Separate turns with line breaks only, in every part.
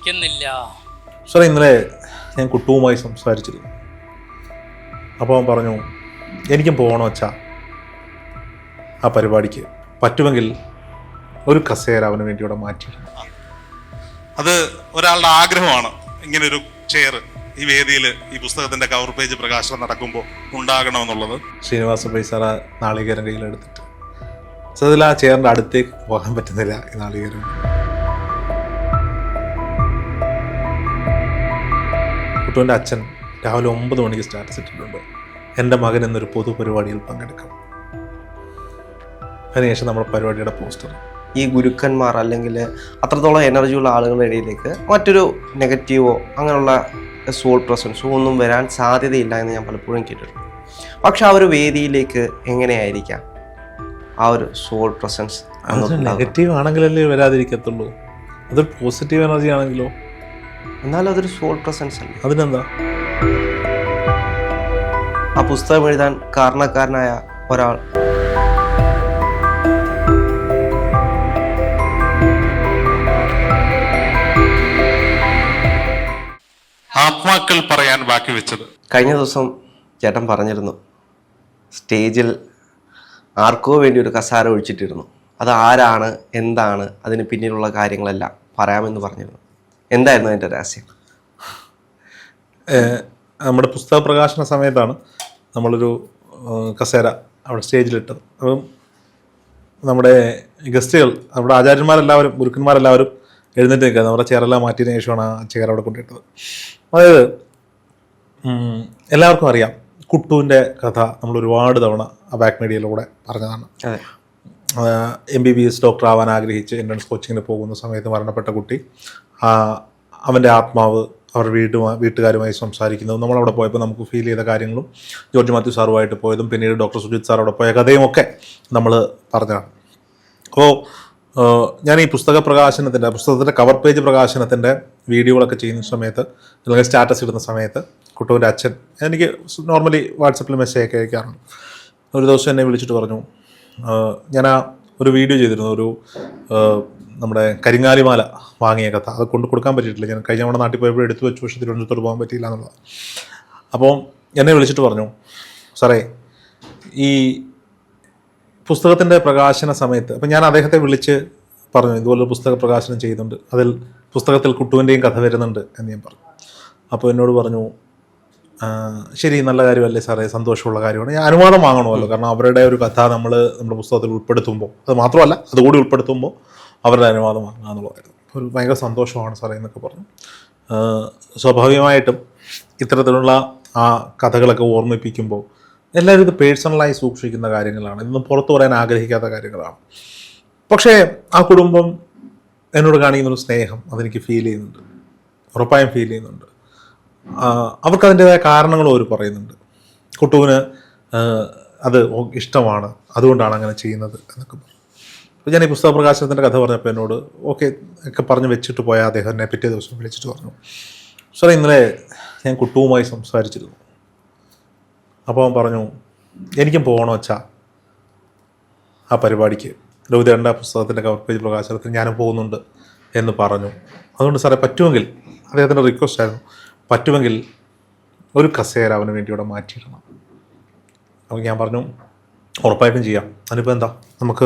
സമ്മതിക്കുന്നില്ല
സാറേ ഇന്നലെ ഞാൻ കുട്ടുവുമായി സംസാരിച്ചിരുന്നു. അപ്പോൾ അവൻ പറഞ്ഞു എനിക്കും പോകണം അച്ഛാ. ആ പരിപാടിക്ക് പറ്റുമെങ്കിൽ ഒരു കസേര അവന് വേണ്ടി ഇവിടെ മാറ്റി
അത് ഒരാളുടെ ആഗ്രഹമാണ്. ഇങ്ങനെ ഒരു ചെയർ ഈ വേദിയിൽ ഈ പുസ്തകത്തിന്റെ കവർ പേജ് പ്രകാശനം നടക്കുമ്പോൾ ഉണ്ടാകണമെന്നുള്ളത്.
ശ്രീനിവാസ പൈസാറ നാളികേരം കയ്യിലെടുത്തിട്ട്. സത്യത്തിൽ ആ ചെയറിന്റെ അടുത്തേക്ക് പോകാൻ പറ്റുന്നില്ല ഈ നാളികേരം. കുട്ടുവിന്റെ അച്ഛൻ രാവിലെ ഒമ്പത് മണിക്ക് സ്റ്റാറ്റസ് ഇട്ടിട്ടുണ്ട്. എന്റെ മകൻ എന്നൊരു പൊതുപരിപാടിയിൽ പങ്കെടുക്കും. അതിനുശേഷം നമ്മുടെ പരിപാടിയുടെ പോസ്റ്റർ
ഈ ഗുരുക്കന്മാർ അല്ലെങ്കിൽ അത്രത്തോളം എനർജിയുള്ള ആളുകളുടെ ഇടയിലേക്ക് മറ്റൊരു നെഗറ്റീവോ അങ്ങനെയുള്ള സോൾ പ്രസൻസോ ഒന്നും വരാൻ സാധ്യതയില്ല എന്ന് ഞാൻ പലപ്പോഴും കേട്ടിട്ടുണ്ട്. പക്ഷെ ആ ഒരു വേദിയിലേക്ക് എങ്ങനെയായിരിക്കാം ആ ഒരു സോൾ പ്രസൻസ്
നെഗറ്റീവ് ആണെങ്കിലല്ലേ വരാതിരിക്കത്തുള്ളൂ. അതൊരു പോസിറ്റീവ് എനർജി ആണെങ്കിലോ?
എന്നാലും അതൊരു സോൾ പ്രസൻസ് അല്ല?
അതിനെന്താ?
ആ പുസ്തകം എഴുതാൻ കാരണക്കാരനായ ഒരാൾ.
ആത്മാക്കൾ പറയാൻ ബാക്കി വെച്ചത്.
കഴിഞ്ഞ ദിവസം ചേട്ടൻ പറഞ്ഞിരുന്നു സ്റ്റേജിൽ ആർക്കോ വേണ്ടി ഒരു കസാര ഒഴിച്ചിട്ടിരുന്നു. അത് ആരാണ് എന്താണ് അതിന് പിന്നിലുള്ള കാര്യങ്ങളെല്ലാം പറയാമെന്ന് പറഞ്ഞിരുന്നു. എന്തായിരുന്നു അതിന്റെ രഹസ്യം?
നമ്മുടെ പുസ്തക പ്രകാശന സമയത്താണ് നമ്മളൊരു കസേര അവിടെ സ്റ്റേജിലിട്ടത്. അപ്പം നമ്മുടെ ഗസ്റ്റുകൾ നമ്മുടെ ആചാര്യന്മാരെല്ലാവരും ഗുരുക്കന്മാരെല്ലാവരും എഴുന്നേറ്റ് നിൽക്കുക നമ്മുടെ ചെയറെല്ലാം മാറ്റിയതിനു ശേഷമാണ് ആ ചെയർ അവിടെ കൊണ്ടിട്ടത് അതായത് എല്ലാവർക്കും അറിയാം കുട്ടുവിന്റെ കഥ നമ്മൾ ഒരുപാട് തവണ ആ ബാക്ക് മീഡിയയിലൂടെ പറഞ്ഞതാണ്. M B B S doctor ആവാൻ ആഗ്രഹിച്ച് എൻട്രൻസ് കോച്ചിങ്ങിന് പോകുന്ന സമയത്ത് മരണപ്പെട്ട കുട്ടി അവന്റെ ആത്മാവ് അവർ വീട്ടുമായി വീട്ടുകാരുമായി സംസാരിക്കുന്നതും നമ്മളവിടെ പോയപ്പോൾ നമുക്ക് ഫീൽ ചെയ്ത കാര്യങ്ങളും ജോർജ് മാത്യു സാറുമായിട്ട് പോയതും പിന്നീട് ഡോക്ടർ സുജിത് സാർ അവിടെ പോയ കഥയും ഒക്കെ നമ്മൾ പറഞ്ഞതാണ് അപ്പോൾ ഞാൻ ഈ പുസ്തക പ്രകാശനത്തിന്റെ പുസ്തകത്തിന്റെ കവർ പേജ് പ്രകാശനത്തിന്റെ വീഡിയോകളൊക്കെ ചെയ്യുന്ന സമയത്ത് അല്ലെങ്കിൽ സ്റ്റാറ്റസ് ഇടുന്ന സമയത്ത് കുട്ടുവിന്റെ അച്ഛൻ എനിക്ക് നോർമലി വാട്സപ്പിൽ മെസ്സേജ് അയക്കാറുണ്ട്. ഒരു ദിവസം എന്നെ വിളിച്ചിട്ട് പറഞ്ഞു ഞാൻ ആ ഒരു വീഡിയോ ചെയ്തിരുന്നു ഒരു നമ്മുടെ കരിങ്ങാലിമാല വാങ്ങിയ കഥ അത് കൊണ്ട് കൊടുക്കാൻ പറ്റിയിട്ടില്ല. ഞാൻ കഴിഞ്ഞ നമ്മുടെ നാട്ടിൽ പോയപ്പോൾ എടുത്തു വെച്ചു പക്ഷേ തിരുവനന്തപുരത്തോട്ട് പോകാൻ പറ്റിയില്ല എന്നുള്ളത്. അപ്പോൾ എന്നെ വിളിച്ചിട്ട് പറഞ്ഞു സാറേ ഈ പുസ്തകത്തിന്റെ പ്രകാശന സമയത്ത് അപ്പം ഞാൻ അദ്ദേഹത്തെ വിളിച്ച് പറഞ്ഞു ഇതുപോലെ പുസ്തക പ്രകാശനം ചെയ്യുന്നുണ്ട് അതിൽ പുസ്തകത്തിൽ കുട്ടുവിന്റെയും കഥ വരുന്നുണ്ട് എന്ന് ഞാൻ പറഞ്ഞു. അപ്പോൾ എന്നോട് പറഞ്ഞു "ആ, ശരി നല്ല കാര്യമല്ലേ സാറേ? സന്തോഷമുള്ള കാര്യമാണ്. ഞാൻ അനുവാദം വാങ്ങണമല്ലോ. കാരണം അവരുടെ ഒരു കഥ നമ്മൾ നമ്മുടെ പുസ്തകത്തിൽ ഉൾപ്പെടുത്തുമ്പോൾ അത് മാത്രമല്ല അതുകൂടി ഉൾപ്പെടുത്തുമ്പോൾ അവരുടെ അനുവാദം വാങ്ങുക എന്നുള്ളതായിരുന്നു. ഒരു ഭയങ്കര സന്തോഷമാണ് സാറേ എന്നൊക്കെ പറഞ്ഞു. സ്വാഭാവികമായിട്ടും ഇത്തരത്തിലുള്ള ആ കഥകളൊക്കെ ഓർമ്മിപ്പിക്കുമ്പോൾ എല്ലാവരും ഇത് പേഴ്സണലായി സൂക്ഷിക്കുന്ന കാര്യങ്ങളാണ്. ഇതൊന്നും പുറത്തു പറയാൻ ആഗ്രഹിക്കാത്ത കാര്യങ്ങളാണ്. പക്ഷേ ആ കുടുംബം എന്നോട് കാണിക്കുന്ന ഒരു സ്നേഹം അതെനിക്ക് ഫീൽ ചെയ്യുന്നുണ്ട്. ഉറപ്പായും ഫീൽ ചെയ്യുന്നുണ്ട്. അവർക്ക് അതിന്റെതായ കാരണങ്ങളും അവർ പറയുന്നുണ്ട്. കുട്ടുവിന് അത് ഇഷ്ടമാണ്. അതുകൊണ്ടാണ് അങ്ങനെ ചെയ്യുന്നത് എന്നൊക്കെ പറഞ്ഞു അപ്പോൾ ഞാൻ ഈ പുസ്തക പ്രകാശനത്തിന്റെ കഥ പറഞ്ഞപ്പോൾ എന്നോട് ഓക്കെ ഒക്കെ പറഞ്ഞ് വെച്ചിട്ട് പോയ അദ്ദേഹം എന്നെ പിറ്റേ ദിവസം വിളിച്ചിട്ട് പറഞ്ഞു. സാറേ ഇന്നലെ ഞാൻ കുട്ടുവുമായി സംസാരിച്ചിരുന്നു. അപ്പോൾ അവൻ പറഞ്ഞു എനിക്കും പോകണോ അച്ഛാ ആ പരിപാടിക്ക്. രവിതേണ്ട പുസ്തകത്തിന്റെ കവർ പേജ് പ്രകാശനത്തിന് ഞാനും പോകുന്നുണ്ട് എന്ന് പറഞ്ഞു. അതുകൊണ്ട് സാറേ പറ്റുമെങ്കിൽ അദ്ദേഹത്തിന്റെ റിക്വസ്റ്റ് ആയിരുന്നു. പറ്റുമെങ്കിൽ ഒരു കസേര അവന് വേണ്ടി ഇവിടെ മാറ്റിയിടണം. അപ്പോൾ ഞാൻ പറഞ്ഞു ഉറപ്പായിട്ടും ചെയ്യാം. അതിനിപ്പോൾ എന്താ? നമുക്ക്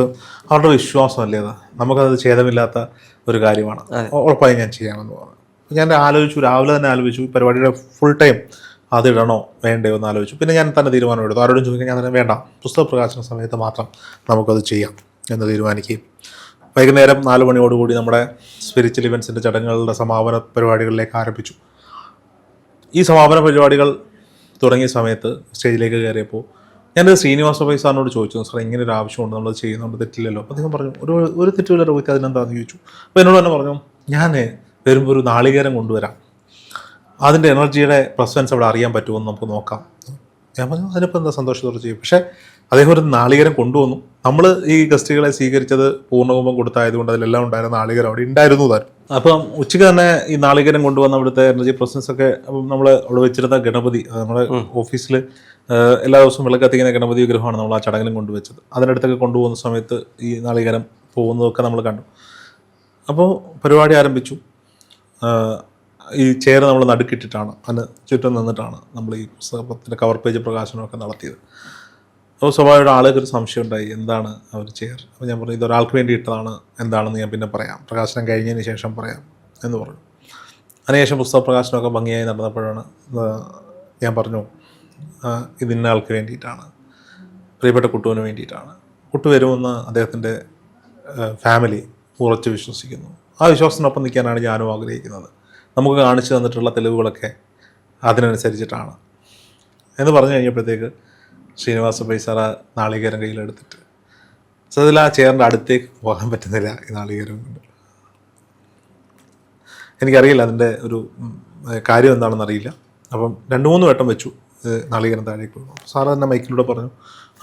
അവരുടെ വിശ്വാസമല്ലേ അത്? നമുക്കത് ഛേദമില്ലാത്ത ഒരു കാര്യമാണ്. ഉറപ്പായും ഞാൻ ചെയ്യാമെന്ന് പറഞ്ഞു. ഞാൻ ആലോചിച്ചു രാവിലെ തന്നെ ആലോചിച്ചു പരിപാടിയുടെ ഫുൾ ടൈം അത് ഇടണോ വേണ്ടയോ എന്ന് ആലോചിച്ചു. പിന്നെ ഞാൻ തന്നെ തീരുമാനമെടുത്തു. ആരോടും ചോദിക്കാൻ ഞാൻ തന്നെ വേണ്ട. പുസ്തക പ്രകാശന സമയത്ത് മാത്രം നമുക്കത് ചെയ്യാം എന്ന് തീരുമാനിക്കുകയും. വൈകുന്നേരം നാല് മണിയോടുകൂടി നമ്മുടെ സ്പിരിച്വൽ ഇവൻസിന്റെ ചടങ്ങുകളുടെ സമാപന പരിപാടികളിലേക്ക് ആരംഭിച്ചു. ഈ സമാപന പരിപാടികൾ തുടങ്ങിയ സമയത്ത് സ്റ്റേജിലേക്ക് കയറിയപ്പോൾ ഞാൻ ശ്രീനിവാസ പൈ സാറിനോട് ചോദിച്ചു സാർ ഇങ്ങനെ ഒരു ആവശ്യമുണ്ട് നമ്മൾ ചെയ്യുന്നുണ്ട് തെറ്റില്ലല്ലോ. അപ്പോൾ അദ്ദേഹം പറഞ്ഞു ഒരു ഒരു തെറ്റുമില്ല രോഹിത് അതിനെന്താണെന്ന് ചോദിച്ചു. അപ്പോൾ എന്നോട് തന്നെ പറഞ്ഞു ഞാൻ വരുമ്പോൾ ഒരു നാളികേരം കൊണ്ടുവരാം. അതിന്റെ എനർജിയുടെ പ്രസൻസ് അവിടെ അറിയാൻ പറ്റുമെന്ന് നമുക്ക് നോക്കാം. ഞാൻ പറഞ്ഞു അതിനിപ്പോൾ എന്താ സന്തോഷത്തോടെ ചെയ്യും? പക്ഷേ അദ്ദേഹം ഒരു നാളികേരം കൊണ്ടുവന്നു. നമ്മൾ ഈ ഗസ്റ്റുകളെ സ്വീകരിച്ചത് പൂർണകുംഭം കൊടുത്തായതുകൊണ്ട് അതിലെല്ലാം ഉണ്ടായിരുന്ന നാളികേരം അവിടെ ഉണ്ടായിരുന്നു താരം. അപ്പം ഉച്ചയ്ക്ക് തന്നെ ഈ നാളികേരം കൊണ്ടുവന്ന അവിടുത്തെ എനർജി പ്രസൻസ് ഒക്കെ നമ്മൾ അവിടെ വെച്ചിരുന്ന ഗണപതി നമ്മുടെ ഓഫീസിൽ എല്ലാ ദിവസവും വിളക്കത്തിക്കുന്ന ഗണപതി വിഗ്രഹമാണ് നമ്മൾ ആ ചടങ്ങിലും കൊണ്ടുവച്ചത്. അതിനടുത്തൊക്കെ കൊണ്ടുപോകുന്ന സമയത്ത് ഈ നാളികേരം പോകുന്നതൊക്കെ നമ്മൾ കണ്ടു. അപ്പോൾ പരിപാടി ആരംഭിച്ചു. ഈ ചെയർ നമ്മൾ നടുക്കിട്ടിട്ടാണ്. അതിന് ചുറ്റും നിന്നിട്ടാണ് നമ്മൾ ഈ പുസ്തകത്തിന്റെ കവർ പേജ് പ്രകാശനമൊക്കെ നടത്തിയത്. അപ്പോൾ സ്വാഭാവികമായിട്ട് ആളുകൾക്ക് ഒരു സംശയം ഉണ്ടായി. എന്താണ് അവർ ചെയർ അപ്പോൾ ഞാൻ പറഞ്ഞു ഇതൊരാൾക്ക് വേണ്ടി ഇട്ടതാണ് എന്താണെന്ന് ഞാൻ പിന്നെ പറയാം. പ്രകാശനം കഴിഞ്ഞതിന് ശേഷം പറയാം എന്ന് പറഞ്ഞു. അതിനുശേഷം പുസ്തക പ്രകാശനമൊക്കെ ഭംഗിയായി നടന്നപ്പോഴാണ് ഞാൻ പറഞ്ഞു ആ, ഇത് ആൾക്ക് വേണ്ടിയിട്ടാണ്. പ്രിയപ്പെട്ട കുട്ടുവിന് വേണ്ടിയിട്ടാണ്. കുട്ടു വരുമെന്ന് അദ്ദേഹത്തിന്റെ ഫാമിലി ഉറച്ച് വിശ്വസിക്കുന്നു. ആ വിശ്വാസത്തിനൊപ്പം നിൽക്കാനാണ് ഞാനും ആഗ്രഹിക്കുന്നത്. നമുക്ക് കാണിച്ചു തന്നിട്ടുള്ള തെളിവുകളൊക്കെ അതിനനുസരിച്ചിട്ടാണ് എന്ന് പറഞ്ഞു കഴിഞ്ഞപ്പോഴത്തേക്ക് ശ്രീനിവാസ പൈസാറ നാളികേരം കയ്യിലെടുത്തിട്ട്. സത്യത്തിൽ ആ ചെയറിന്റെ അടുത്തേക്ക് പോകാൻ പറ്റുന്നില്ല ഈ നാളികേരം കൊണ്ട്. എനിക്കറിയില്ല അതിന്റെ ഒരു കാര്യം എന്താണെന്ന് അറിയില്ല. അപ്പം രണ്ട് മൂന്ന് വട്ടം വെച്ചു നാളികേരം താഴേക്ക് പോകും സാറ് തന്നെ മൈക്കിലൂടെ പറഞ്ഞു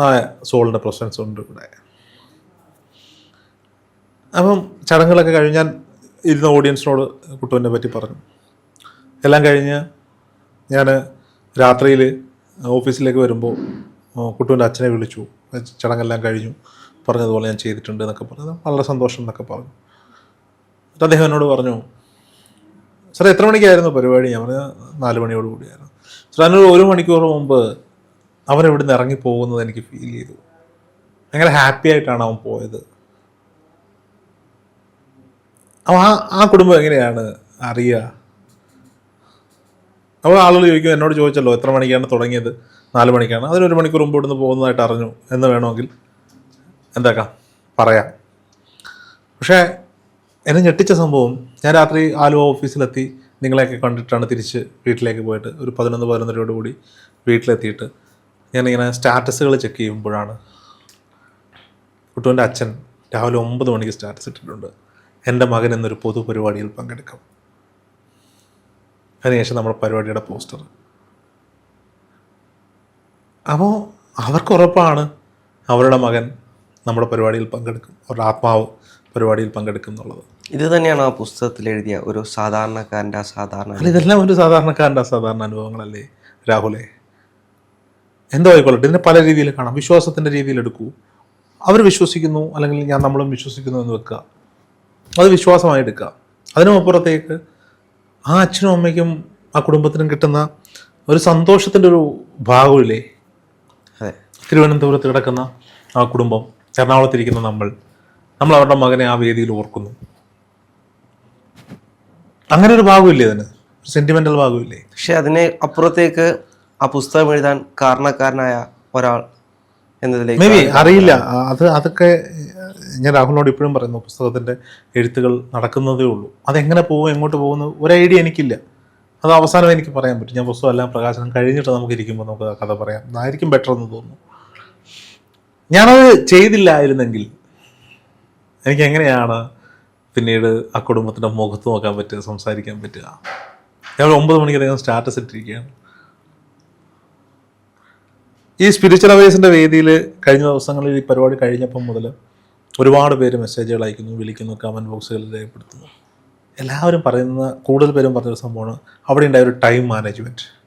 ആ സോളിന്റെ പ്രസൻസ് ഉണ്ട് ഇവിടെ. അപ്പം ചടങ്ങുകളൊക്കെ കഴിഞ്ഞ് ഞാൻ ഇരുന്ന ഓഡിയൻസിനോട് കുട്ടുവിനെ പറ്റി പറഞ്ഞു. എല്ലാം കഴിഞ്ഞ് ഞാൻ രാത്രിയിൽ ഓഫീസിലേക്ക് വരുമ്പോൾ കുട്ടുവിന്റെ അച്ഛനെ വിളിച്ചു. ചടങ്ങെല്ലാം കഴിഞ്ഞു. പറഞ്ഞതുപോലെ ഞാൻ ചെയ്തിട്ടുണ്ട് എന്നൊക്കെ പറഞ്ഞു. വളരെ സന്തോഷം എന്നൊക്കെ പറഞ്ഞു. എന്നിട്ട് അദ്ദേഹം എന്നോട് പറഞ്ഞു സാറേ എത്ര മണിക്കായിരുന്നു പരിപാടി? ഞാൻ പറഞ്ഞു നാല് മണിയോട് കൂടിയായിരുന്നു. സാർ അതിനൊരു ഒരു മണിക്കൂർ മുമ്പ് അവൻ നിന്ന് ഇറങ്ങി പോകുന്നത് എനിക്ക് ഫീൽ ചെയ്തു. ഭയങ്കര ഹാപ്പി ആയിട്ടാണ് അവൻ പോയത്. അപ്പോൾ ആ ആ കുടുംബം എങ്ങനെയാണ്? അറിയുക അപ്പോൾ ആളുകൾ ചോദിക്കും എന്നോട് ചോദിച്ചല്ലോ എത്ര മണിക്കാണ് തുടങ്ങിയത്? നാല് മണിക്കാണ്. അതിനൊരു മണിക്കൂർ മുമ്പ് ഇവിടുന്ന് പോകുന്നതായിട്ട് അറിഞ്ഞു എന്ന് വേണമെങ്കിൽ എന്താക്കാം? പറയാം. പക്ഷേ എന്നെ ഞെട്ടിച്ച സംഭവം ഞാൻ രാത്രി ആലുവ ഓഫീസിലെത്തി നിങ്ങളെയൊക്കെ കണ്ടിട്ടാണ് തിരിച്ച് വീട്ടിലേക്ക് പോയിട്ട് ഒരു പതിനൊന്ന് പതിനൊന്നരയോട് കൂടി വീട്ടിലെത്തിയിട്ട് ഞാനിങ്ങനെ സ്റ്റാറ്റസുകൾ ചെക്ക് ചെയ്യുമ്പോഴാണ് കുട്ടുവിന്റെ അച്ഛൻ രാവിലെ ഒമ്പത് മണിക്ക് സ്റ്റാറ്റസ് ഇട്ടിട്ടുണ്ട്. എന്റെ മകൻ എന്നൊരു പൊതുപരിപാടിയിൽ പങ്കെടുക്കും. അതിനുശേഷം നമ്മുടെ പരിപാടിയുടെ പോസ്റ്റർ അപ്പോൾ അവർക്ക് ഉറപ്പാണ് അവരുടെ മകൻ നമ്മുടെ പരിപാടിയിൽ പങ്കെടുക്കും അവരുടെ ആത്മാവ് പരിപാടിയിൽ പങ്കെടുക്കും എന്നുള്ളത്.
ഇത് തന്നെയാണ് ആ പുസ്തകത്തിൽ എഴുതിയ ഒരു സാധാരണക്കാരന്റെ അസാധാരണ
അല്ല ഇതെല്ലാം ഒരു സാധാരണക്കാരന്റെ അസാധാരണ അനുഭവങ്ങളല്ലേ രാഹുലെ? എന്തോ ആയിക്കൊള്ളട്ടെ ഇതിനെ പല രീതിയിൽ കാണാം. വിശ്വാസത്തിന്റെ രീതിയിൽ എടുക്കൂ. അവർ വിശ്വസിക്കുന്നു അല്ലെങ്കിൽ ഞാൻ നമ്മളും വിശ്വസിക്കുന്നു എന്ന് വെക്കുക. അത് വിശ്വാസമായി എടുക്കുക. അതിനും അപ്പുറത്തേക്ക് ആ അച്ഛനും അമ്മയ്ക്കും ആ കുടുംബത്തിനും കിട്ടുന്ന ഒരു സന്തോഷത്തിന്റെ ഒരു ഭാഗമില്ലേ? തിരുവനന്തപുരത്ത് കിടക്കുന്ന ആ കുടുംബം എറണാകുളത്തിരിക്കുന്ന നമ്മൾ നമ്മൾ അവരുടെ മകനെ ആ വേദിയിൽ ഓർക്കുന്നു. അങ്ങനെ ഒരു ഭാഗമില്ലേ അതിന്? സെന്റിമെന്റൽ ഭാഗമില്ലേ?
പക്ഷെ അതിന് അപ്പുറത്തേക്ക് ആ പുസ്തകം എഴുതാൻ കാരണക്കാരനായ ഒരാൾ എന്നതിലേക്ക്
മേ ബി അറിയില്ല. അത് അതൊക്കെ ഞാൻ രാഹുലിനോട് ഇപ്പോഴും പറയുന്നു പുസ്തകത്തിന്റെ എഴുത്തുകൾ നടക്കുന്നതേ ഉള്ളൂ. അതെങ്ങനെ പോകും എങ്ങോട്ട് പോകുന്നു ഒരു ഐഡിയ എനിക്കില്ല. അത് അവസാനം എനിക്ക് പറയാൻ പറ്റും. ഞാൻ പുസ്തകം എല്ലാം പ്രകാശനം കഴിഞ്ഞിട്ട് നമുക്ക് ഇരിക്കുമ്പോൾ നമുക്ക് കഥ പറയാം. അതായിരിക്കും ബെറ്റർ എന്ന് തോന്നുന്നു. ഞാനത് ചെയ്തില്ലായിരുന്നെങ്കിൽ എനിക്ക് എങ്ങനെയാണ് പിന്നീട് ആ കുടുംബത്തിന്റെ മുഖത്ത് നോക്കാൻ പറ്റുക സംസാരിക്കാൻ പറ്റുക? ഞങ്ങൾ ഒമ്പത് മണിക്ക് അദ്ദേഹം സ്റ്റാറ്റസ് ഇട്ടിരിക്കുകയാണ്. ഈ സ്പിരിച്വൽ അവേഴ്സിന്റെ വേദിയിൽ കഴിഞ്ഞ ദിവസങ്ങളിൽ ഈ പരിപാടി കഴിഞ്ഞപ്പം മുതൽ ഒരുപാട് പേര് മെസ്സേജുകൾ അയക്കുന്നു വിളിക്കുന്നു കമന്റ് ബോക്സുകളിൽ രേഖപ്പെടുത്തുന്നു. എല്ലാവരും പറയുന്ന കൂടുതൽ പേരും പറഞ്ഞൊരു സംഭവമാണ് അവിടെ ഉണ്ടായ ഒരു ടൈം മാനേജ്മെന്റ്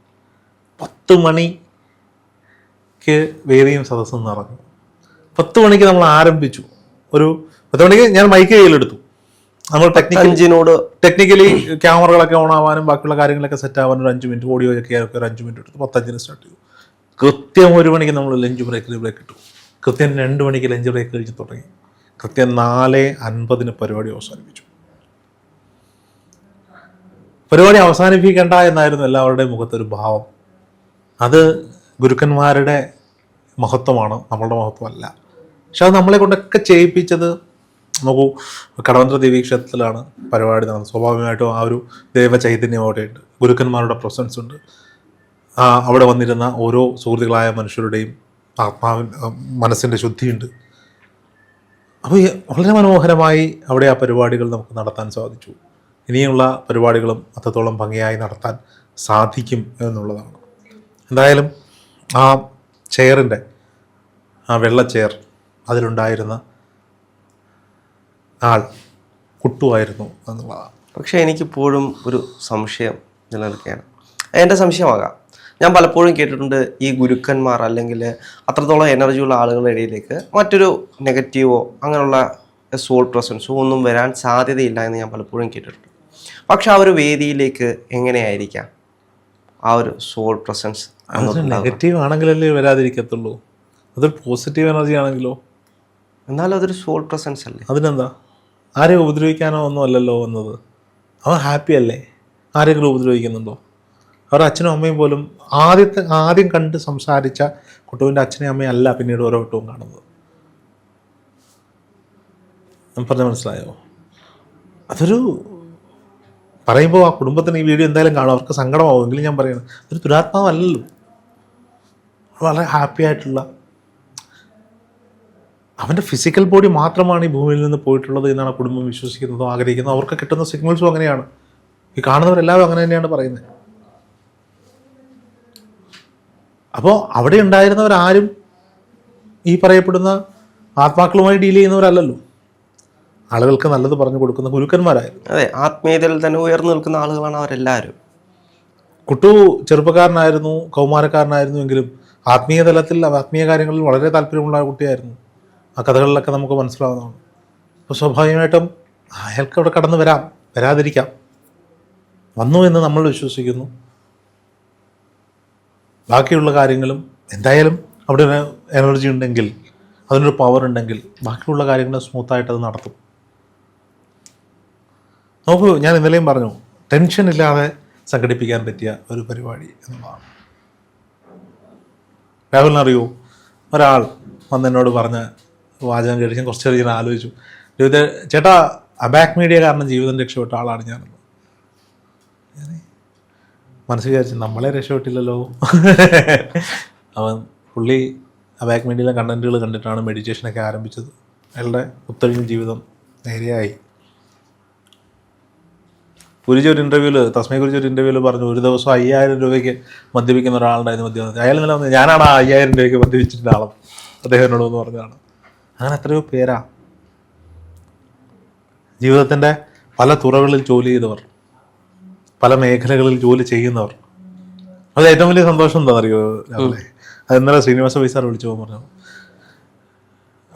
പത്ത് മണിക്ക് വേദിയും സദസ്സും നടന്നു പത്ത് മണിക്ക് നമ്മൾ ആരംഭിച്ചു. ഒരു പത്ത് മണിക്ക് ഞാൻ മൈക്ക് കയ്യിലെടുത്തു. നമ്മൾ
ടെക്നിക്കലിനോട്
ടെക്നിക്കലി ക്യാമറകളൊക്കെ ഓൺ ആവാനും ബാക്കിയുള്ള കാര്യങ്ങളൊക്കെ സെറ്റ് ആവാനും ഒരു അഞ്ച് മിനിറ്റ് ഓഡിയോ ഒക്കെ ഒരു അഞ്ച് മിനിറ്റ് എടുത്ത്. പത്തഞ്ചിന് സ്റ്റാർട്ട് ചെയ്തു. കൃത്യം ഒരു മണിക്ക് നമ്മൾ ലഞ്ച് ബ്രേക്കിൽ ബ്രേക്ക് ഇട്ടു. കൃത്യം രണ്ട് മണിക്ക് ലഞ്ച് ബ്രേക്ക് കഴിച്ച് തുടങ്ങി. കൃത്യം നാല് അൻപതിന് പരിപാടി അവസാനിപ്പിച്ചു. പരിപാടി അവസാനിപ്പിക്കേണ്ട എന്നായിരുന്നു എല്ലാവരുടെയും മുഖത്തൊരു ഭാവം. അത് ഗുരുക്കന്മാരുടെ മഹത്വമാണ് നമ്മളുടെ മഹത്വമല്ല. പക്ഷെ അത് നമ്മളെ കൊണ്ടൊക്കെ ചെയ്യിപ്പിച്ചത് നോക്കൂ കടവന്ത്ര ദേവീക്ഷേത്രത്തിലാണ് പരിപാടി നടന്നത്. സ്വാഭാവികമായിട്ടും ആ ഒരു ദൈവ ചൈതന്യം അവിടെയുണ്ട് ഗുരുക്കന്മാരുടെ പ്രസൻസ് ഉണ്ട്. അവിടെ വന്നിരുന്ന ഓരോ സുഹൃത്തുക്കളായ മനുഷ്യരുടെയും ആത്മാവിൻ മനസ്സിന്റെ ശുദ്ധിയുണ്ട്. അപ്പോൾ വളരെ മനോഹരമായി അവിടെ ആ പരിപാടികൾ നമുക്ക് നടത്താൻ സാധിച്ചു. ഇനിയുള്ള പരിപാടികളും അത്രത്തോളം ഭംഗിയായി നടത്താൻ സാധിക്കും എന്നുള്ളതാണ്. എന്തായാലും ആ ചെയറിന്റെ ആ വെള്ള ചെയർ അതിലുണ്ടായിരുന്ന ആൾ കുട്ടുവായിരുന്നു എന്നുള്ളതാണ്.
പക്ഷേ എനിക്കിപ്പോഴും ഒരു സംശയം നിലനിൽക്കുകയാണ്. എന്റെ സംശയമാകാം. ഞാൻ പലപ്പോഴും കേട്ടിട്ടുണ്ട് ഈ ഗുരുക്കന്മാർ അല്ലെങ്കിൽ അത്രത്തോളം എനർജിയുള്ള ആളുകളുടെ ഇടയിലേക്ക് മറ്റൊരു നെഗറ്റീവോ അങ്ങനെയുള്ള സോൾ പ്രസൻസോ ഒന്നും വരാൻ സാധ്യതയില്ല എന്ന് ഞാൻ പലപ്പോഴും കേട്ടിട്ടുണ്ട്. പക്ഷേ ആ ഒരു വേദിയിലേക്ക് എങ്ങനെയായിരിക്കാം ആ ഒരു സോൾ പ്രസൻസ്
നെഗറ്റീവ് ആണെങ്കിലല്ലേ വരാതിരിക്കത്തുള്ളൂ. അതൊരു പോസിറ്റീവ് എനർജി ആണെങ്കിലോ?
എന്നാലും അതൊരു സോൾ പ്രസൻസ് അല്ലേ?
അതിനെന്താ? ആരെയും ഉപദ്രവിക്കാനോ ഒന്നും അല്ലല്ലോ വന്നത്? അവൻ ഹാപ്പി അല്ലേ? ആരെങ്കിലും ഉപദ്രവിക്കുന്നുണ്ടോ? അവരുടെ അച്ഛനും അമ്മയും പോലും ആദ്യത്തെ ആദ്യം കണ്ട് സംസാരിച്ച കുട്ടുവിന്റെ അച്ഛനെയും അമ്മയും അല്ല പിന്നീട് ഓരോ വട്ടവും കാണുന്നത്. പറഞ്ഞ മനസ്സിലായോ? അതൊരു പറയുമ്പോൾ ആ കുടുംബത്തിന് ഈ വീഡിയോ എന്തായാലും കാണും. അവർക്ക് സങ്കടമാവുമെങ്കിലും ഞാൻ പറയുന്നത് അതൊരു ദുരാത്മാവല്ലല്ലോ. വളരെ ഹാപ്പി ആയിട്ടുള്ള അവന്റെ ഫിസിക്കൽ ബോഡി മാത്രമാണ് ഈ ഭൂമിയിൽ നിന്ന് പോയിട്ടുള്ളത് എന്നാണ് കുടുംബം വിശ്വസിക്കുന്നതും ആഗ്രഹിക്കുന്നതും. അവർക്ക് കിട്ടുന്ന സിഗ്നൽസും അങ്ങനെയാണ്. ഈ കാണുന്നവരെല്ലാവരും അങ്ങനെ തന്നെയാണ് പറയുന്നത് അപ്പോൾ അവിടെ ഉണ്ടായിരുന്നവരാരും ഈ പറയപ്പെടുന്ന ആത്മാക്കളുമായി ഡീൽ ചെയ്യുന്നവരല്ലല്ലോ. ആളുകൾക്ക് നല്ലത് പറഞ്ഞു കൊടുക്കുന്ന ഗുരുക്കന്മാരായിരുന്നു.
അതെ ആത്മീയതയിൽ തന്നെ ഉയർന്നു നിൽക്കുന്ന ആളുകളാണ് അവരെല്ലാവരും.
കുട്ടു ചെറുപ്പക്കാരനായിരുന്നു കൗമാരക്കാരനായിരുന്നു എങ്കിലും ആത്മീയ തലത്തിൽ ആത്മീയ കാര്യങ്ങളിൽ വളരെ താല്പര്യമുള്ള കുട്ടിയായിരുന്നു. ആ കഥകളിലൊക്കെ നമുക്ക് മനസ്സിലാവുന്നതാണ്. അപ്പോൾ സ്വാഭാവികമായിട്ടും അയാൾക്ക് അവിടെ കടന്നു വരാം വരാതിരിക്കാം. വന്നു എന്ന് നമ്മൾ വിശ്വസിക്കുന്നു. ബാക്കിയുള്ള കാര്യങ്ങളും എന്തായാലും അവിടെ എനർജി ഉണ്ടെങ്കിൽ അതിനൊരു പവർ ഉണ്ടെങ്കിൽ ബാക്കിയുള്ള കാര്യങ്ങൾ സ്മൂത്തായിട്ട് അത് നടത്തും. നോക്കൂ ഞാൻ ഇന്നലെയും പറഞ്ഞു ടെൻഷൻ ഇല്ലാതെ സംഘടിപ്പിക്കാൻ പറ്റിയ ഒരു പരിപാടി എന്നുള്ളതാണ്. രാഹുലിനറിയോ? ഒരാൾ വന്ന് എന്നോട് പറഞ്ഞ വാചകം ഞാൻ കുറച്ച് ചെറിയ ആലോചിച്ചു. ജീവിത ചേട്ടാ അബാക്ക് മീഡിയ കാരണം ജീവിതം രക്ഷപ്പെട്ട ആളാണ് ഞാൻ മനസ്സിൽ വിചാരിച്ചു നമ്മളെ രക്ഷപ്പെട്ടില്ലല്ലോ. അവൻ പുള്ളി അബാക്ക് മീഡിയയിലെ കണ്ടന്റുകൾ കണ്ടിട്ടാണ് മെഡിറ്റേഷനൊക്കെ ആരംഭിച്ചത്. അയാളുടെ ഉത്തരഞ്ഞ ജീവിതം നേരെയായി. ഗുരുജി ഒരു ഇന്റർവ്യൂവിൽ തസ്മയെ കുറിച്ച് ഒരു ഇന്റർവ്യൂവിൽ പറഞ്ഞു ഒരു ദിവസം അയ്യായിരം രൂപയ്ക്ക് മദ്യപിക്കുന്ന ഒരാളുണ്ടായിരുന്നു മദ്യം അയാൾ നില വന്നത് ഞാനാണ് ആ അയ്യായിരം രൂപയ്ക്ക് മദ്യപിച്ചിട്ടുള്ള ആളും. അദ്ദേഹം എന്നോട് എന്ന് പറഞ്ഞതാണ്. അങ്ങനെ എത്രയോ പേരാ. ജീവിതത്തിന്റെ പല തുറകളിൽ ജോലി ചെയ്തവർ പല മേഖലകളിൽ ജോലി ചെയ്യുന്നവർ. അത് ഏറ്റവും വലിയ സന്തോഷം എന്താണെന്നറിയോ രാവിലെ അത് ഇന്നലെ ശ്രീനിവാസ പൈസാർ വിളിച്ചു പോകാൻ പറഞ്ഞു.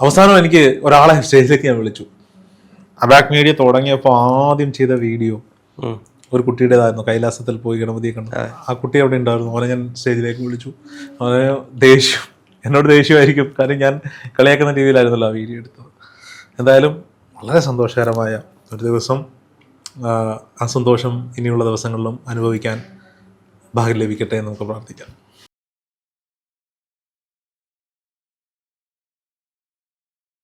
അവസാനം എനിക്ക് ഒരാളെ സ്റ്റേജിലേക്ക് ഞാൻ വിളിച്ചു. അബാക് മീഡിയ തുടങ്ങിയപ്പോൾ ആദ്യം ചെയ്ത വീഡിയോ. ഒരു കുട്ടിയുടേതായിരുന്നു. കൈലാസത്തിൽ പോയി ഗണപതിയെ കണ്ടു. ആ കുട്ടി അവിടെ ഉണ്ടായിരുന്നു. അവനെ ഞാൻ സ്റ്റേജിലേക്ക് വിളിച്ചു. അവനെ ദേഷ്യം എന്നോട് ദേഷ്യമായിരിക്കും. കാരണം ഞാൻ കളിയാക്കുന്ന രീതിയിലായിരുന്നല്ലോ ആ വീഡിയോ എടുത്തത്. എന്തായാലും വളരെ സന്തോഷകരമായ ഒരു ദിവസം ആ, സന്തോഷം ഇനിയുള്ള ദിവസങ്ങളിലും അനുഭവിക്കാൻ ഭാഗ്യം ലഭിക്കട്ടെ എന്ന് നമുക്ക് പ്രാർത്ഥിക്കാം.